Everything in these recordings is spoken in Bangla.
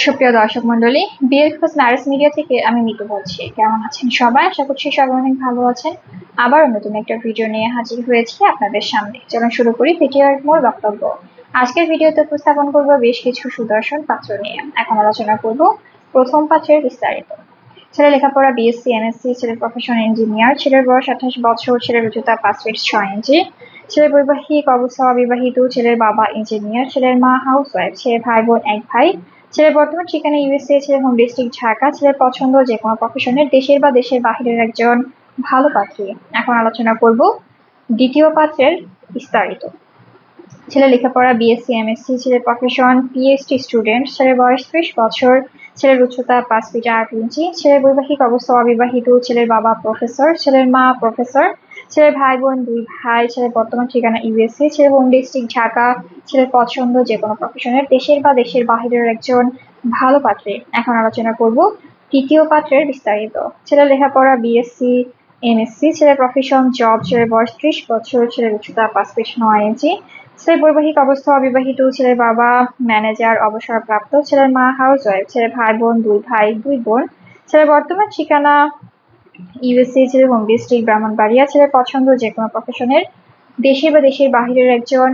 সুপ্রিয় দর্শক মন্ডলী বিয়ের খোঁজ নার্স মিডিয়া থেকে আমি মিতু বলছি। কেমন আছেন সবাই? আশা করছি সবাই অনেক ভালো আছেন। আবারও নতুন একটা ভিডিও নিয়ে হাজির হয়েছি আপনাদের সামনে। চলুন শুরু করি ভিডিওর মূল বক্তব্য। আজকের ভিডিওতে উপস্থাপন করব বেশ কিছু সুদর্শন পাত্র নিয়ে। এখন আলোচনা করব প্রথম পাত্রের বিস্তারিত। ছেলে লেখাপড়া বিএসসি এমএসসি ছেলের প্রফেশন ইঞ্জিনিয়ার ছেলের বয়স আঠাশ বছর, ছেলের উচ্চতা পাঁচ ফিট ছয় ইঞ্চি ছেলের বৈবাহিক অবস্থা অবিবাহিত, ছেলের বাবা ইঞ্জিনিয়ার ছেলের মা হাউস ওয়াইফ ছেলে ভাই বোন এক ভাই ছেলের বর্তমান ঠিকানা ইউএসএ ছেলে হোম ডিস্ট্রিক্ট ঢাকা, ছেলের পছন্দ যে কোনো প্রফেশনের দেশের বা দেশের বাহিরের একজন ভালো পাত্রী। এখন আলোচনা করব দ্বিতীয় পাত্রের বিস্তারিত। ছেলে লেখাপড়া বিএসসি এমএসসি ছেলের প্রফেশন পিএইচডি স্টুডেন্ট ছেলের বয়স ত্রিশ বছর। ছেলের উচ্চতা পাঁচ ফিট আট ইঞ্চি, ছেলের বৈবাহিক অবস্থা অবিবাহিত, ছেলের বাবা প্রফেসর, ছেলের মা প্রফেসর, ছেলের ভাই বোন দুই ভাই, ছেলের বর্তমান ঠিকানা ইউএসএ ছেলে হোম ডিস্ট্রিক্ট ঢাকা, ছেলের পছন্দ যে কোনো প্রফেশনের দেশের বা দেশের বাহিরের একজন ভালো পাত্রে। এখন আলোচনা করব তৃতীয় পাত্রের বিস্তারিত। ছেলের লেখাপড়া বিএসসি এমএসসি ছেলের প্রফেশন জব ছেলের বয়স ত্রিশ, বছর ছেলের উচ্চতা পাঁচ ফিট নয় ইঞ্চি। ছেলের বৈবাহিক অবস্থা, অবিবাহিত ছেলের বাবা ম্যানেজার অবসরপ্রাপ্ত ছেলের মা হাউস ওয়াইফ ছেলের ভাই বোন, দুই ভাই, দুই বোন। ছেলের বর্তমান ঠিকানা ইউএসএ ছেলের হোম ডিস্ট্রিক্ট ব্রাহ্মণবাড়িয়া ছেলের পছন্দ যে কোনো প্রফেশনের দেশে বা দেশের বাহিরের একজন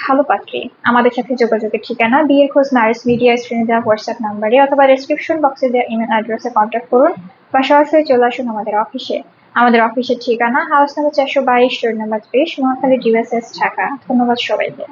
ভালো পাত্রী। আমাদের সাথে যোগাযোগের ঠিকানা, বিয়ের খোঁজ ম্যারেজ মিডিয়া স্ক্রিনে দেওয়া হোয়াটসঅ্যাপ নাম্বারে অথবা ডেসক্রিপশন বক্সে দেওয়া ইমেল অ্যাড্রেসে কন্ট্যাক্ট করুন। বা সরাসরি চলে আসুন আমাদের অফিসে আমাদের অফিসের ঠিকানা হাউস নাম্বার চারশো বাইশ রোড ত্রিশ মহাখালী ডিভাইসেস ঢাকা। ধন্যবাদ সবাইকে।